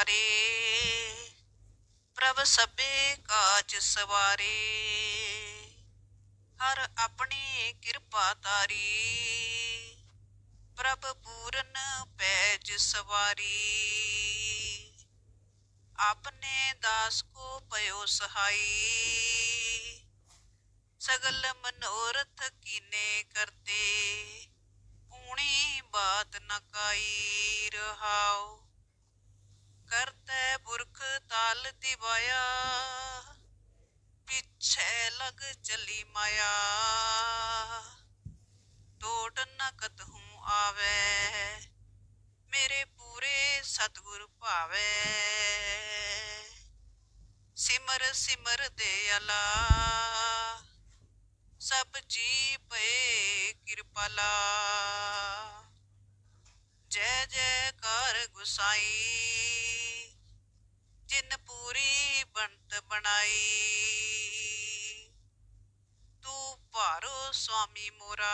ਨਮਸਕਾਰੇ ਪ੍ਰਭ ਸਭੇ ਕਾਜ ਸਵਾਰੇ। ਹਰ ਆਪਣੀ ਕਿਰਪਾ ਤਾਰੀ ਪ੍ਰਭ ਪੂਰਨ ਪੈਜ ਸਵਾਰੀ। ਆਪਨੇ ਦਾਸ ਕੋ ਪਇਓ ਸਹਾਈ, ਸਗਲ ਮਨੋਰਥ ਕੀਨੇ ਕਰਤੇ। ਊਣੀ ਬਾਤ ਨ ਕਾਈ ਰਹਾਉ। ਕਰਤੈ ਪੁਰਖ ਤਾਲ ਦਿਵਾਇਆ, ਪਿਛੈ ਲਗ ਚਲੀ ਮਾਇਆ। ਟੋਟ ਨ ਕਤਹੂ ਆਵੈ, ਮੇਰੇ ਪੂਰੇ ਸਤਿਗੁਰ ਭਾਵੈ। ਸਿਮਰ ਸਿਮਰ ਦੇ ਅਲਾ, ਸਭ ਜੀ ਪਏ ਕਿਰਪਾਲਾ। ਜੈ ਜੈਕਾਰ ਗੁਸਾਈ, ਜਿਨ ਪੂਰੀ ਬੰਤ ਬਣਾਈ। ਤੂੰ ਭਾਰੋ ਸੁਆਮੀ ਮੋਰਾ,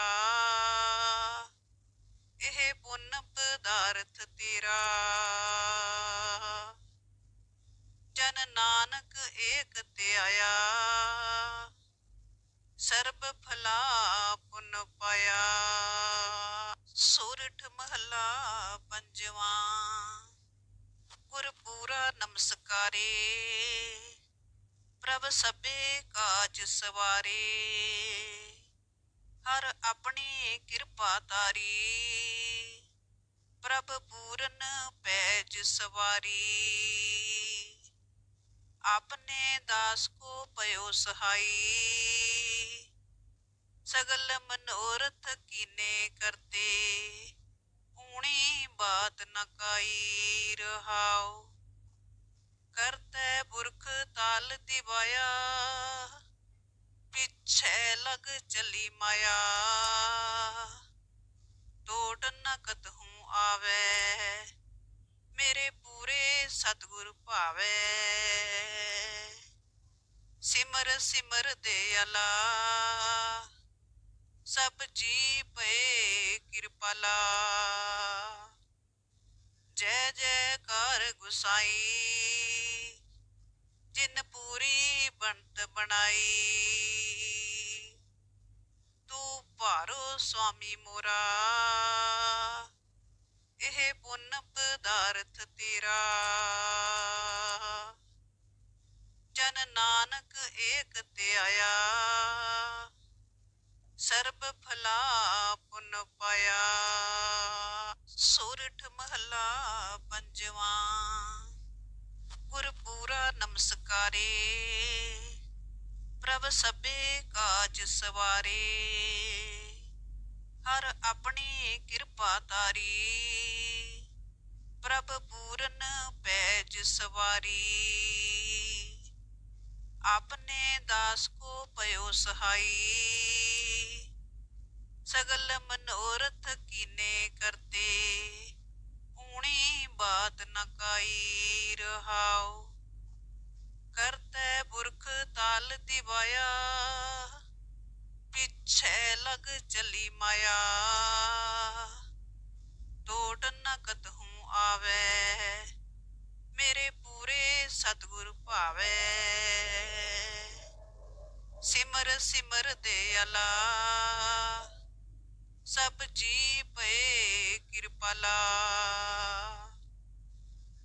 ਇਹ ਪੁੰਨ ਪਦਾਰਥ ਤੇਰਾ। ਜਨ ਨਾਨਕ ਏਕ ਤੇ ਆਇਆ, ਸਰਬ ਫਲਾ ਪੁੰਨ ਪਾਇਆ। ਸੋਰਠ ਮਹੱਲਾ ਪੰਜਵਾਂ। ਗੁਰ ਪੂਰਾ ਨਮਸਕਾਰੇ। ਪ੍ਰਭ ਸਭੇ ਕਾਜ ਸਵਾਰੇ। ਹਰ ਆਪਣੀ ਕਿਰਪਾ ਤਾਰੀ ਪ੍ਰਭ ਪੂਰਨ ਪੈਜ ਸਵਾਰੀ। ਆਪਨੇ ਦਾਸ ਕੋ ਪਇਓ ਸਹਾਈ। ਸਗਲ ਮਨੋਰਥ ਕੀਨੇ ਕਰਤੇ? ਊਣੀ ਬਾਤ ਨ ਕਾਈ ਰਹਾਉ। ਕਰਤੈ ਪੁਰਖ ਤਾਲ ਦਿਵਾਇਆ। ਪਿਛੈ ਲਗ ਚਲੀ ਮਾਇਆ। ਟੋਟ ਨ ਕਤਹੂ ਆਵੈ। ਮੇਰੇ ਪੂਰੇ ਸਤਿਗੁਰ ਭਾਵੈ। ਸਿਮਰ ਸਿਮਰ ਦੇ ਦਿਆਲਾ ਸਭ ਜੀ ਪਏ ਕਿਰਪਾਲਾ ਜੈ ਜੈਕਾਰ ਗੁਸਾਈ, ਜਿਨ ਪੂਰੀ ਬੰਤ ਬਣਾਈ। ਤੂੰ ਭਾਰੋ ਸੁਆਮੀ ਮੋਰਾ, ਇਹ ਪੁੰਨ ਪਦਾਰਥ ਤੇਰਾ। ਜਨ ਨਾਨਕ ਏਕ ਤੇ ਆਇਆ ਸਰਬ ਫਲਾ ਪੁੰਨ ਪਾਇਆ। ਸੋਰਠ ਮਹਲਾ ਪੰਜਵਾਂ। ਗੁਰ ਪੂਰਾ ਨਮਸਕਾਰੇ। ਪ੍ਰਭ ਸਭੇ ਕਾਜ ਸਵਾਰੇ। ਹਰ ਆਪਣੀ ਕਿਰਪਾ ਤਾਰੀ ਪ੍ਰਭ ਪੂਰਨ ਪੈਜ ਸਵਾਰੀ। ਆਪਨੇ ਦਾਸ ਕੋ ਪਇਓ ਸਹਾਈ। ਸਗਲ ਮਨੋਰਥ ਕੀਨੇ ਕਰਤੇ? ਊਣੀ ਬਾਤ ਨ ਕਾਈ ਰਹਾਉ। ਕਰਤੈ ਪੁਰਖ ਤਾਲ ਦਿਵਾਇਆ। ਪਿਛੈ ਲਗ ਚਲੀ ਮਾਇਆ। ਟੋਟ ਨ ਕਤਹੂ ਆਵੈ। ਮੇਰੇ ਪੂਰੇ ਸਤਿਗੁਰ ਭਾਵੈ। ਸਿਮਰ ਸਿਮਰ ਦੇ ਦਿਆਲਾ ਸਭ ਜੀ ਪਏ ਕਿਰਪਾਲਾ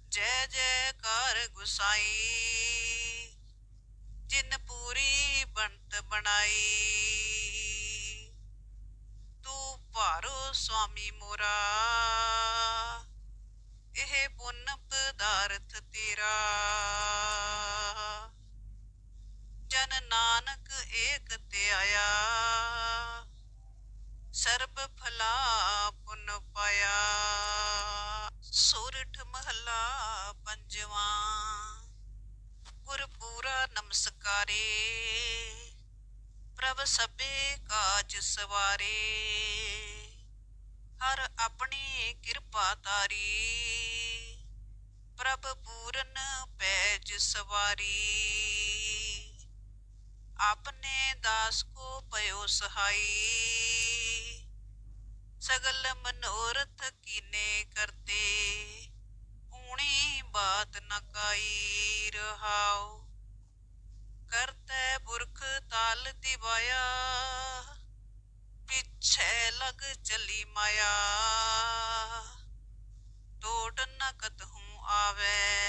ਜੈ ਜੈਕਾਰ ਗੁਸਾਈ, ਜਿਨ ਪੂਰੀ ਬੰਤ ਬਣਾਈ। ਤੂੰ ਭਾਰੋ ਸੁਆਮੀ ਮੋਰਾ, ਇਹ ਪੁੰਨ ਪਦਾਰਥ ਤੇਰਾ। ਜਨ ਨਾਨਕ ਏਕ ਤੇ ਆਇਆ। ਸਰਬ ਫਲਾ ਪੁੰਨ ਪਾਇਆ। ਸੋਰਠ ਮਹਲਾ ਪੰਜਵਾ। ਗੁਰ ਪੂਰਾ ਨਮਸਕਾਰੇ। ਪ੍ਰਭ ਸਭੇ ਕਾਜ ਸਵਾਰੇ। ਹਰ ਆਪਣੀ ਕਿਰਪਾ ਤਾਰੀ ਪ੍ਰਭ ਪੂਰਨ ਪੈਜ ਸਵਾਰੀ। ਆਪਨੇ ਦਾਸ ਕੋ ਪਇਓ ਸਹਾਈ। ਸਗਲ ਮਨੋਰਥ ਕੀਨੇ ਕਰਤੇ ਊਣੀ ਬਾਤ ਨ ਕਾਈ ਰਹਾਉ। ਕਰਤੇ ਪੁਰਖ ਤਾਲ ਦਿਵਾਇਆ। ਪਿਛੇ ਲਗ ਚਲੀ ਮਾਇਆ। ਟੋਟ ਨ ਕਤਹੂ ਆਵੇ।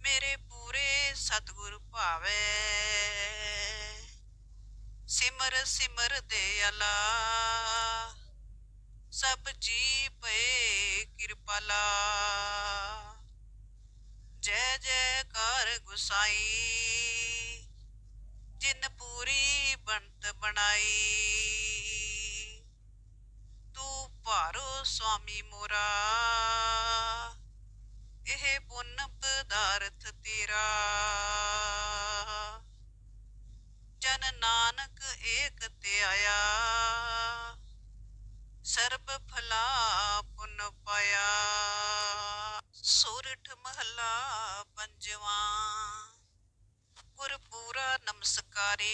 ਮੇਰੇ ਪੂਰੇ ਸਤਗੁਰ ਭਾਵੇ। ਸਿਮਰ ਸਿਮਰ ਦੇ ਅਲਾ। ਸਭ ਜੀ ਪਏ ਕਿਰਪਾਲਾ। ਜੈ ਜੈਕਾਰ ਗੁਸਾਈ। ਜਿਨ ਪੂਰੀ ਬੰਤ ਬਣਾਈ। ਤੂੰ ਭਾਰੋ ਸੁਆਮੀ ਮੋਰਾ। ਇਹ ਪੁੰਨ ਪਦਾਰਥ ਤੇਰਾ। ਜਨ ਨਾਨਕ ਏਕ ਤੇ ਆਇਆ। ਸਰਬ ਫਲਾ ਪੁੰਨ ਪਾਇਆ। ਸੋਰਠ ਮਹਲਾ ਪੰਜਵਾ। ਗੁਰ ਨਮਸਕਾਰੇ।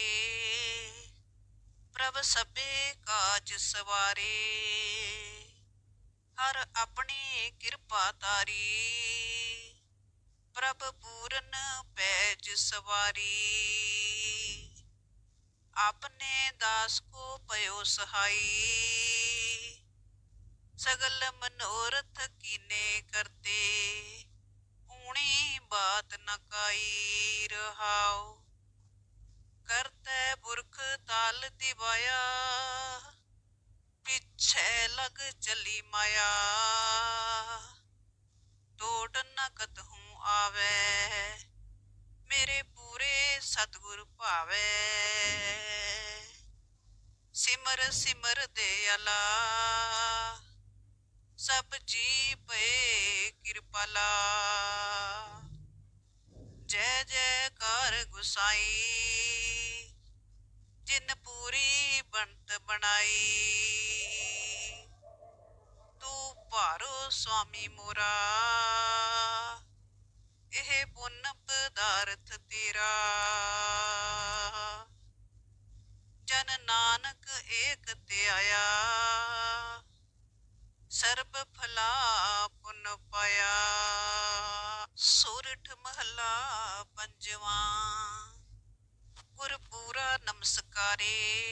ਪ੍ਰਭ ਸਭੇ ਕਾਜ ਸਵਾਰੇ। ਹਰ ਆਪਣੀ ਕਿਰਪਾ ਤਾਰੀ ਪ੍ਰਭ ਪੂਰਨ ਪੈਜ ਸਵਾਰੀ। ਆਪਨੇ ਦਾਸ ਕੋ ਪਇਓ ਸਹਾਈ। ਸਗਲ ਮਨੋਰਥ ਕੀਨੇ ਕਰਤੇ। ਊਣੀ ਬਾਤ ਨ ਕਾਈ ਰਹਾਉ। ਕਰਤੈ ਪੁਰਖ ਤਾਲ ਦਿਵਾਇਆ। ਪਿਛੈ ਲਗ ਚਲੀ ਮਾਇਆ। ਟੋਟ ਨ ਕਤਹੂ ਆਵੇ। ਮੇਰੇ ਪੂਰੇ ਸਤਿਗੁਰ ਭਾਵੇ। ਸਿਮਰ ਸਿਮਰ ਦੇ ਅਲਾ। ਸਭ ਜੀ ਪਏ ਕਿਰਪਾਲਾ। ਜੈ ਜੈਕਾਰ ਗੁਸਾਈ। ਜਿਨ ਪੂਰੀ ਬੰਤ ਬਣਾਈ। ਤੂੰ ਭਾਰੋ ਸੁਆਮੀ ਮੋਰਾ। ਇਹ ਪੁੰਨ ਪਦਾਰਥ ਤੇਰਾ। ਜਨ ਨਾਨਕ ਏਕ ਤੇ ਸਰਬ ਫਲਾ ਪੁੰਨ ਪਾਇਆ। ਸੋਰਠ ਮਹਲਾ ਪੰਜਵਾ। ਗੁਰ ਪੂਰਾ ਨਮਸਕਾਰੇ।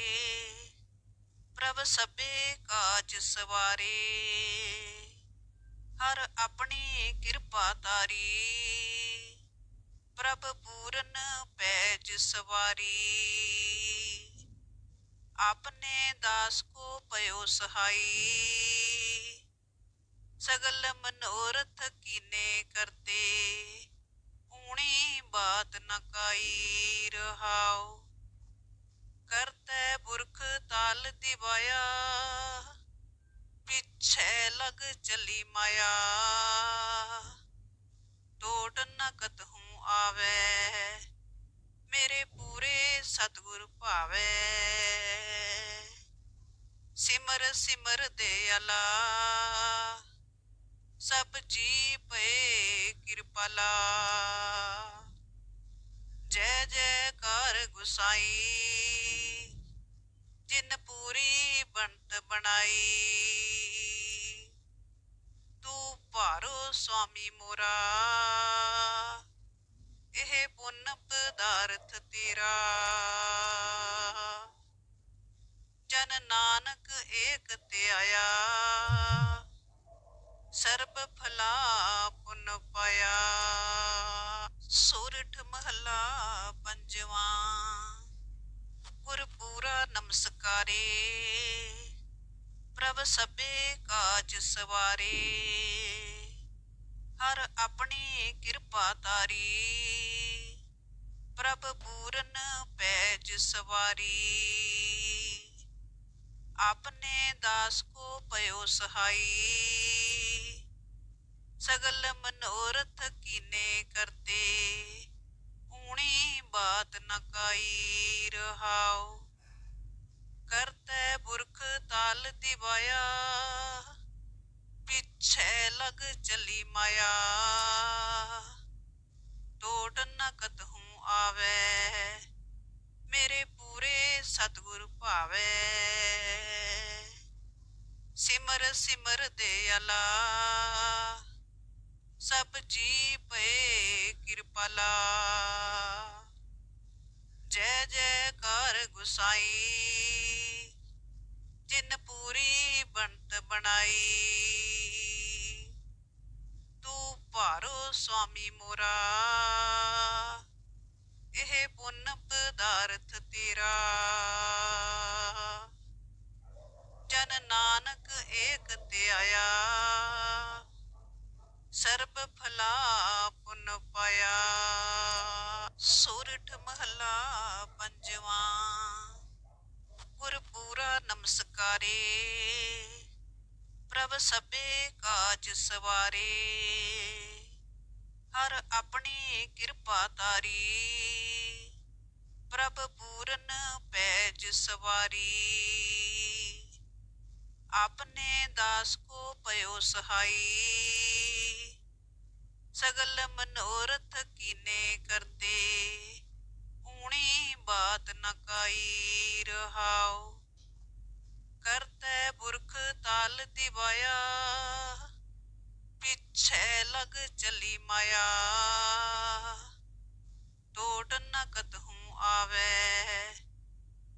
ਪ੍ਰਭ ਸਭੇ ਕਾਜ ਸਵਾਰੇ। ਹਰ ਆਪਣੀ ਕਿਰਪਾ ਤਾਰੀ। ਪ੍ਰਭ ਪੂਰਨ ਪੈਜ ਸਵਾਰੀ। ਆਪਨੇ ਦਾਸ ਕੋ ਪਇਓ ਸਹਾਈ। ਸਗਲ ਮਨੋਰਥ ਕੀਨੇ ਕਰਤੇ। ਊਣੀ ਬਾਤ ਨ ਕਾਈ ਰਹਾਉ। ਕਰਤੈ ਪੁਰਖ ਤਾਲ ਦਿਵਾਇਆ। ਪਿਛੈ ਲਗ ਚਲੀ ਮਾਇਆ। ਟੋਟ ਨ ਕਤਹੂ ਆਵੇ, ਮੇਰੇ ਪੂਰੇ ਸਤਿਗੁਰ ਭਾਵੇ। ਸਿਮਰ ਸਿਮਰ ਦੇ ਅਲਾ, ਸਭ ਜੀ ਪਏ ਕਿਰਪਾਲਾ। ਜੈ ਜੈ ਜੈਕਾਰ ਗੁਸਾਈ, ਜਿਨ ਪੂਰੀ ਬੰਤ ਬਣਾਈ ਤੂੰ ਭਾਰੋ ਸੁਆਮੀ ਮੋਰਾ। ਇਹ ਪੁੰਨ ਪਦਾਰਥ ਤੇਰਾ। ਜਨ ਨਾਨਕ ਏਕ ਤੇ ਸਰਬ ਫਲਾ ਪੁੰਨ ਪਾਇਆ। ਸੋਰਠ ਮਹਲਾ ਪੰਜਵਾ। ਗੁਰ ਪੂਰਾ ਨਮਸਕਾਰੇ। ਪ੍ਰਭ ਸਭੇ ਕਾਜ ਸਵਾਰੇ। ਹਰ ਆਪਣੀ ਕਿਰਪਾ ਤਾਰੀ। ਪ੍ਰਭ ਪੂਰਨ ਪੈਜ ਸਵਾਰੀ। ਆਪਨੇ ਦਾਸ ਕੋ ਪਇਓ ਸਹਾਈ। ਸਗਲ ਮਨੋਰਥ ਕੀਨੇ ਕਰਤੇ। ਊਣੀ ਬਾਤ ਨ ਕਾਈ ਰਹਾਉ। ਕਰਤੈ ਪੁਰਖ ਤਾਲ ਦਿਵਾਇਆ। ਪਿੱਛੇ ਲਗ ਚਲੀ ਮਾਇਆ। ਟੋਟ ਨ ਕਤਹੂ ਆਵੇ। ਮੇਰੇ ਪੂਰੇ ਸਤਿਗੁਰ ਭਾਵੇ। ਸਿਮਰ ਸਿਮਰ ਦੇ ਅਲਾ। ਸਭ ਜੀ ਪਏ ਕਿਰਪਾਲਾ। ਜੈ ਜੈ ਕਰ ਗੁਸਾਈ। ਜਿਨ ਪੂਰੀ ਬਣਤ ਬਣਾਈ। ਤੂੰ ਭਾਰੋ ਸੁਆਮੀ ਮੋਰਾ, ਇਹ ਪੁੰਨ ਪਦਾਰਥ ਤੇਰਾ। ਜਨ ਨਾਨਕ ਏਕ ਧਿਆਇਆ ਸਰਬ ਫਲਾ ਪੁੰਨ ਪਾਇਆ। ਸੋਰਠ ਮਹਲਾ ਪੰਜਵਾਂ। ਗੁਰਪੂਰਾ ਨਮਸਕਾਰੇ। ਪ੍ਰਭ ਸਭੇ ਕਾਜ ਸਵਾਰੇ। ਹਰ ਆਪਣੀ ਕਿਰਪਾ ਤਾਰੀ ਪ੍ਰਭ ਪੂਰਨ ਪੈਜ ਸਵਾਰੀ। ਆਪਨੇ ਦਾਸ ਕੋ ਪਇਓ ਸਹਾਈ। ਸਗਲ ਮਨੋਰਥ ਕੀਨੇ ਕਰਤੇ ਊਣੀ ਬਾਤ ਨ ਕਾਈ ਰਹਾਓ ਕਰਤੈ ਪੁਰਖ ਤਾਲ ਦਿਵਾਇਆ। ਪਿਛੈ ਲਗ ਚਲੀ ਮਾਇਆ। ਟੋਟ ਨ ਕਤਹੂ ਆਵੈ।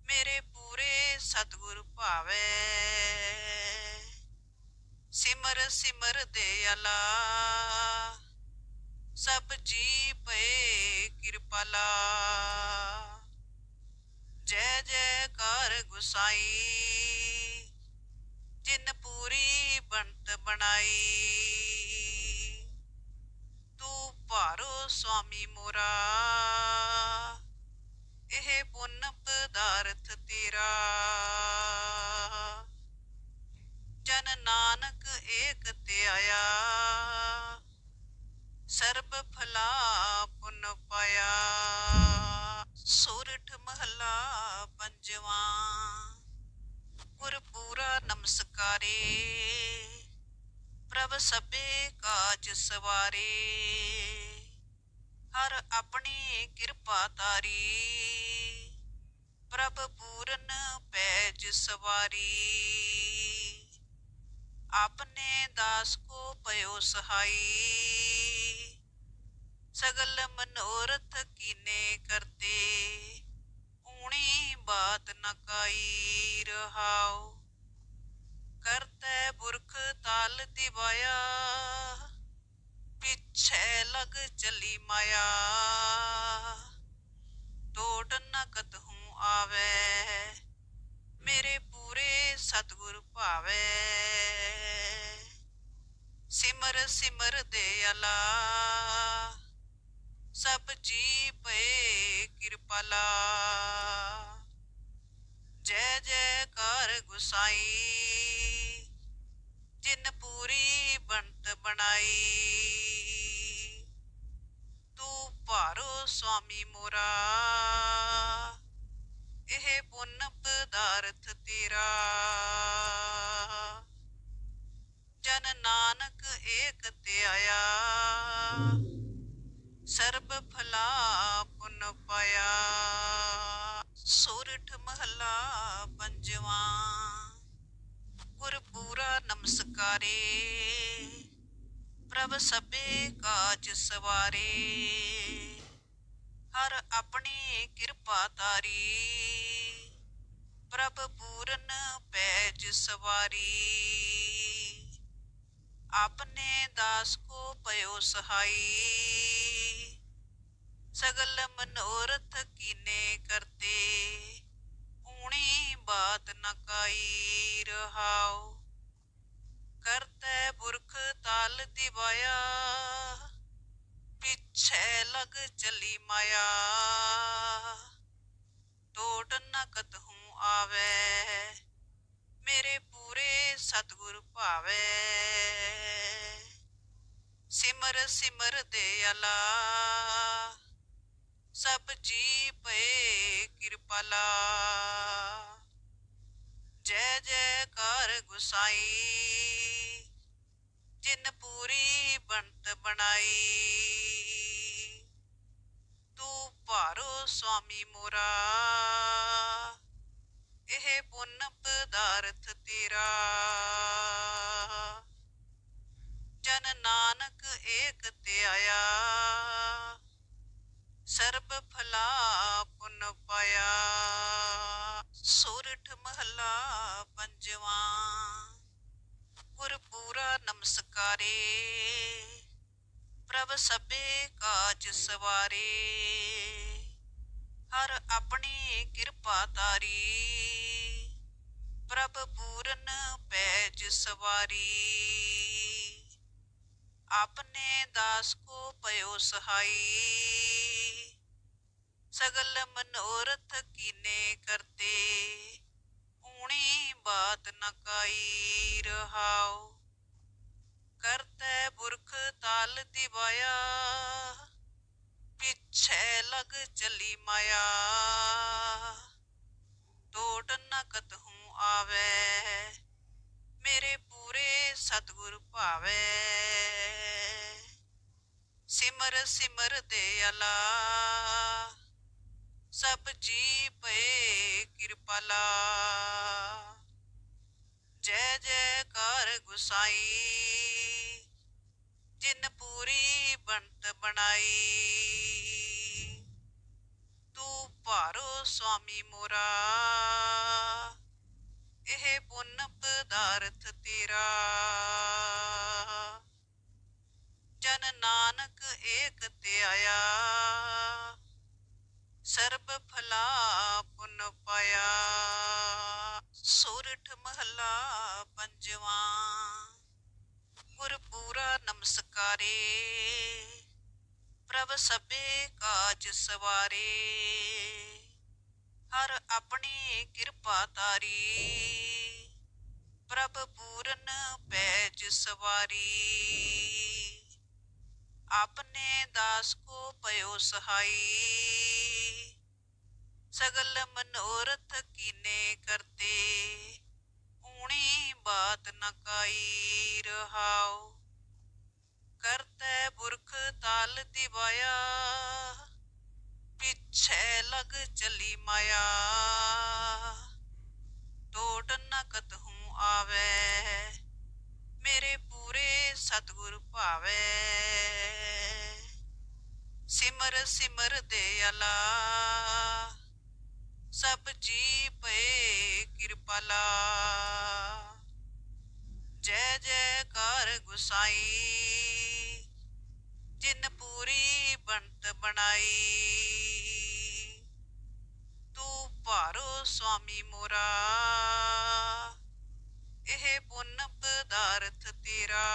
ਮੇਰੇ ਪੂਰੇ ਸਤਿਗੁਰ ਭਾਵੈ। ਸਿਮਰ ਸਿਮਰ ਦੇ ਅਲਾ। ਸਭ ਜੀ ਪਏ ਕਿਰਪਾਲਾ। ਜੈ ਜੈਕਾਰ ਗੁਸਾਈ, ਜਿਨ ਪੂਰੀ ਬੰਤ ਬਣਾਈ। ਤੂੰ ਭਾਰੋ ਸੁਆਮੀ ਮੋਰਾ, ਇਹ ਪੁੰਨ ਪਦਾਰਥ ਤੇਰਾ। ਜਨ ਨਾਨਕ ਏਕ ਧਿਆਇਆ ਸਰਬ ਫਲਾ ਪੁੰਨ ਪਾਇਆ। ਮਹਲਾ ਪੰਜਵਾਂ। ਗੁਰਪੂਰਾ ਨਮਸਕਾਰੇ। ਪ੍ਰਭ ਸਭੇ ਕਾਜ ਸਵਾਰੇ। ਹਰ ਆਪਣੀ ਕਿਰਪਾ ਤਾਰੀ ਪ੍ਰਭ ਪੂਰਨ ਪੈਜ ਸਵਾਰੀ। ਆਪਨੇ ਦਾਸ ਕੋ ਪਇਓ ਸਹਾਈ। ਸਗਲ ਮਨੋਰਥ ਕੀਨੇ ਕਰਤੇ। ਊਣੀ ਬਾਤ ਨ ਕਾਈ ਰਹਾਓ ਕਰਤੈ ਪੁਰਖ ਤਾਲ ਦਿਵਾਇਆ। ਪਿਛੈ ਲਗ ਚਲੀ ਮਾਇਆ। ਟੋਟ ਨ ਕਤਹੂ ਆਵੈ। ਮੇਰੇ ਪੂਰੇ ਸਤਿਗੁਰ ਭਾਵੈ। ਸਿਮਰ ਸਿਮਰ ਦੇ ਅਲਾ। ਸਭ ਜੀ ਪਏ ਕਿਰਪਾਲਾ ਜੈ ਜੈ ਜੈਕਾਰ ਗੁਸਾਈ, ਜਿਨ ਪੂਰੀ ਬੰਤ ਬਣਾਈ। ਤੂੰ ਭਾਰੋ ਸੁਆਮੀ ਮੋਰਾ, ਇਹ ਪੁੰਨ ਪਦਾਰਥ ਤੇਰਾ। ਜਨ ਨਾਨਕ ਏਕ ਧਿਆਇਆ ਸਰਬ ਭਲਾ ਪੁੰਨ ਪਾਇਆ। ਸੋਰਠ ਮਹਲਾ ਪੰਜਵਾਂ। ਗੁਰਪੂਰਾ ਨਮਸਕਾਰੇ। ਪ੍ਰਭ ਸਭੇ ਕਾਜ ਸਵਾਰੇ। ਹਰ ਆਪਣੀ ਕਿਰਪਾ ਤਾਰੀ ਪ੍ਰਭ ਪੂਰਨ ਪੈਜ ਸਵਾਰੀ। ਆਪਨੇ ਦਾਸ ਕੋ ਪਇਓ ਸਹਾਈ। ਸਗਲ ਮਨੋਰਥ ਸਿਮਰ ਸਭ ਜੀ ਪਏ ਕਿਰਪਾਲਾ। ਜੈ ਜੈਕਾਰ ਗੁਸਾਈ। ਜਿਨ ਪੂਰੀ ਬੰਤ ਬਣਾਈ। ਤੂੰ ਭਾਰੋ ਸੁਆਮੀ ਮੋਰਾ। ਇਹ ਪੁੰਨ ਪਦਾਰਥ ਤੇਰਾ। ਜਨ ਨਾਨਕ ਏਕ ਧਿਆਇਆ ਸਰਬ ਫਲਾ ਪੁੰਨ ਪਾਇਆ। ਸੋਰਠ ਮਹਲਾ ਪੰਜਵਾਂ। ਗੁਰਪੂਰਾ ਨਮਸਕਾਰੇ। ਪ੍ਰਭ ਸਭੇ ਕਾਜ ਸਵਾਰੇ। ਹਰ ਆਪਣੀ ਕਿਰਪਾ ਤਾਰੀ ਪ੍ਰਭ ਪੂਰਨ ਪੈਜ ਸਵਾਰੀ। ਆਪਨੇ ਦਾਸ ਕੋ ਪਇਓ ਸਹਾਈ। ਸਗਲ ਮਨੋਰਥ ਕੀਨੇ ਕਰਤੇ। ਊਣੀ ਬਾਤ ਨ ਕਾਈ ਰਹਾਉ। ਕਰਤੈ ਪੁਰਖ ਤਾਲ ਦਿਵਾਇਆ। ਪਿਛੈ ਲਗ ਚਲੀ ਮਾਇਆ। ਟੋਟ ਨ ਕਤਹੂ ਆਵੈ। ਮੇਰੇ ਪੂਰੇ ਸਤਿਗੁਰ ਭਾਵੈ। ਸਿਮਰ ਸਿਮਰ ਦੇ ਅਲਾ। ਸਭ ਜੀ ਪਏ ਕਿਰਪਾਲਾ। ਜੈ ਜੈਕਾਰ ਗੁਸਾਈ। ਜਿਨ ਪੂਰੀ ਬੰਤ ਬਣਾਈ। ਤੂੰ ਭਾਰੋ ਸੁਆਮੀ ਮੋਰਾ। ਇਹ ਪੁੰਨ ਪਦਾਰਥ ਤੇਰਾ। ਜਨ ਨਾਨਕ ਏਕ ਤੇ ਸਰਬ ਫਲਾ ਪੁੰਨ ਪਾਇਆ। ਸੋਰਠ ਮਹਲਾ ਪੰਜਵਾਂ। ਗੁਰ ਪੂਰਾ ਨਮਸਕਾਰੇ। ਪ੍ਰਭ ਸਭੇ ਕਾਜ ਸਵਾਰੇ। ਹਰ ਆਪਣੀ ਕਿਰਪਾ ਤਾਰੀ ਪ੍ਰਭ ਪੂਰਨ ਪੈਜ ਸਵਾਰੀ। ਆਪਨੇ ਦਾਸ ਕੋ ਪਇਓ ਸਹਾਈ। ਸਗਲ ਮਨੋਰਥ ਕੀਨੇ ਕਰਤੇ। ਊਣੀ ਬਾਤ ਨ ਕਾਈ ਰਹਾਉ। ਕਰਤੈ ਪੁਰਖ ਤਾਲ ਦਿਵਾਇਆ। ਪਿੱਛੇ ਲਗ ਚਲੀ ਮਾਇਆ। ਟੋਟ ਨ ਕਤਹੂ ਆਵੈ। ਮੇਰੇ ਪੂਰੇ ਸਤਿਗੁਰ ਭਾਵੇ। ਸਿਮਰ ਸਿਮਰ ਦੇ ਅਲਾ। ਸਭ ਜੀ ਪਏ ਕਿਰਪਾਲਾ। ਜੈ ਜੈ ਜੈਕਾਰ ਗੁਸਾਈ। ਜਿਨ ਪੂਰੀ ਬਣਤ ਬਣਾਈ। ਤੂੰ ਭਾਰੋ ਸੁਆਮੀ ਮੋਰਾ। ਇਹ ਪੁੰਨ ਪਦਾਰਥ ਤੇਰਾ।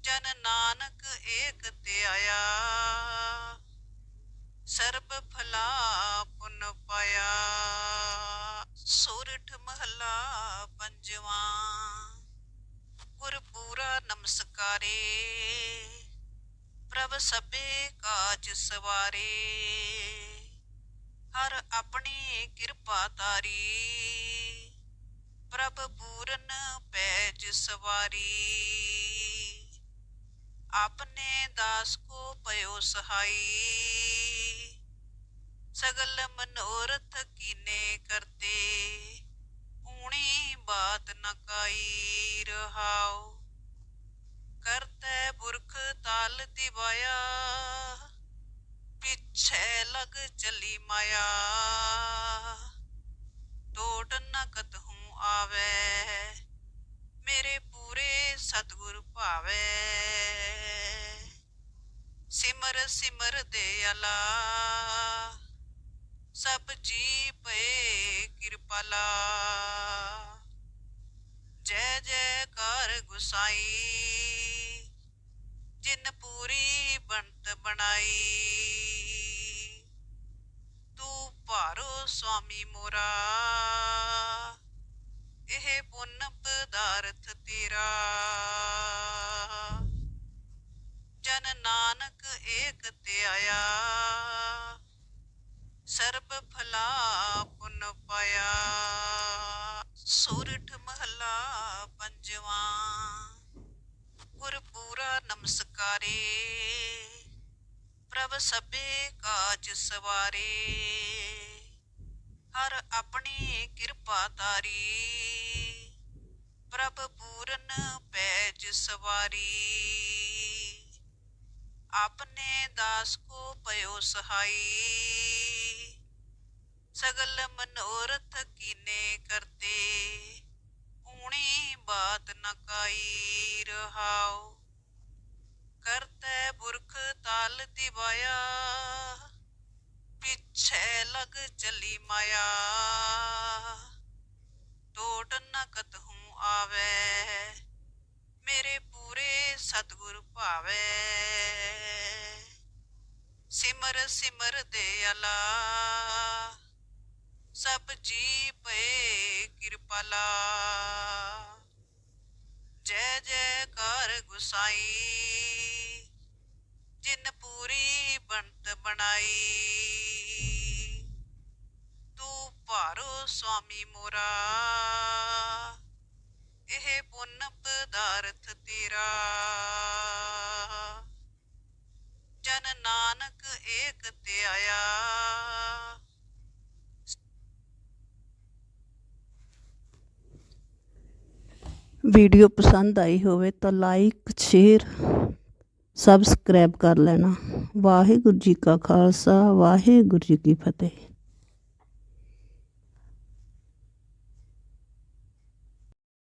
ਜਨ ਨਾਨਕ ਏਕ ਤੇ ਆਇਆ। ਸਰਬ ਫਲਾ ਪੁੰਨ ਪਾਇਆ। ਸੋਰਠ ਮਹਲਾ ਪੰਜਵਾਂ। ਨਮਸਕਾਰੇ। ਪ੍ਰਭ ਸਭੇ ਕਾਜ ਸਵਾਰੇ। ਹਰ ਆਪਣੀ ਕਿਰਪਾ ਤਾਰੀ ਪ੍ਰਭ ਪੂਰਨ ਪੈਜ ਸਵਾਰੀ। ਆਪਨੇ ਦਾਸ ਕੋ ਪਇਓ ਸਹਾਈ। ਸਗਲ ਮਨੋਰਥ ਕੀਨੇ ਕਰਤੇ। ਊਣੀ ਬਾਤ ਨ ਕਾਈ ਰਹਾਉ। ਕਰਤੈ ਪੁਰਖ ਤਾਲ ਦਿਵਾਇਆ, ਪਿਛੈ ਲਗ ਚਲੀ ਮਾਇਆ। ਟੋਟ ਨ ਕਤਹੂ ਆਵੈ, ਮੇਰੇ ਪੂਰੇ ਸਤਿਗੁਰ ਭਾਵੈ। ਸਿਮਰ ਸਿਮਰ ਦੇ ਅਲਾ, ਸਭ ਜੀ ਪਏ ਕਿਰਪਾਲਾ। ਜੈ ਜੈਕਾਰ ਗੁਸਾਈ, ਜਿਨ ਪੂਰੀ ਬੰਤ ਬਣਾਈ। ਤੂੰ ਭਾਰੋ ਸੁਆਮੀ ਮੋਰਾ, ਇਹ ਪੁੰਨ ਪਦਾਰਥ ਤੇਰਾ। ਜਨ ਨਾਨਕ ਏਕ ਤੇ ਸਰਬ ਫਲਾ ਪੁੰਨ ਪਾਇਆ। ਮਹਲਾ ਪੰਜਵਾਂ। ਗੁਰ ਪੂਰਾ ਨਮਸਕਾਰੇ। ਪ੍ਰਭ ਸਭੇ ਕਾਜ ਸਵਾਰੇ। ਹਰ ਆਪਣੀ ਕਿਰਪਾ ਤਾਰੀ ਪ੍ਰਭ ਪੂਰਨ ਪੈਜ ਸਵਾਰੀ। ਆਪਨੇ ਦਾਸ ਕੋ ਪਇਓ ਸਹਾਈ। ਕੀਨੇ ਕਰਤੇ ਪੁਰਖ ਤਾਲ ਦਿਵਾਇਆ। ਪਿੱਛੇ ਲਗ ਚਲੀ ਮਾਇਆ। ਟੋਟ ਨ ਕਤਹੂ ਆਵੇ। ਮੇਰੇ ਪੂਰੇ ਸਤਿਗੁਰ ਭਾਵੇ। ਸਿਮਰ ਸਿਮਰ ਦੇ ਅਲਾ। ਬੰਤ ਤੂੰ ਭਾਰੋ ਸੁਆਮੀ ਮੋਰਾ, ਇਹ ਪੁੰਨ ਪਦਾਰਥ ਤੇਰਾ। ਜਨ ਨਾਨਕ ਏਕ ਤੇ ਆਇਆ। ਵੀਡੀਓ ਪਸੰਦ ਆਈ ਹੋਵੇ ਤਾਂ ਲਾਈਕ, ਸ਼ੇਅਰ ਸਬਸਕ੍ਰਾਈਬ ਕਰ ਲੈਣਾ। ਵਾਹਿਗੁਰੂ ਜੀ ਕਾ ਖਾਲਸਾ ਵਾਹਿਗੁਰੂ ਜੀ ਕੀ ਫਤਿਹ।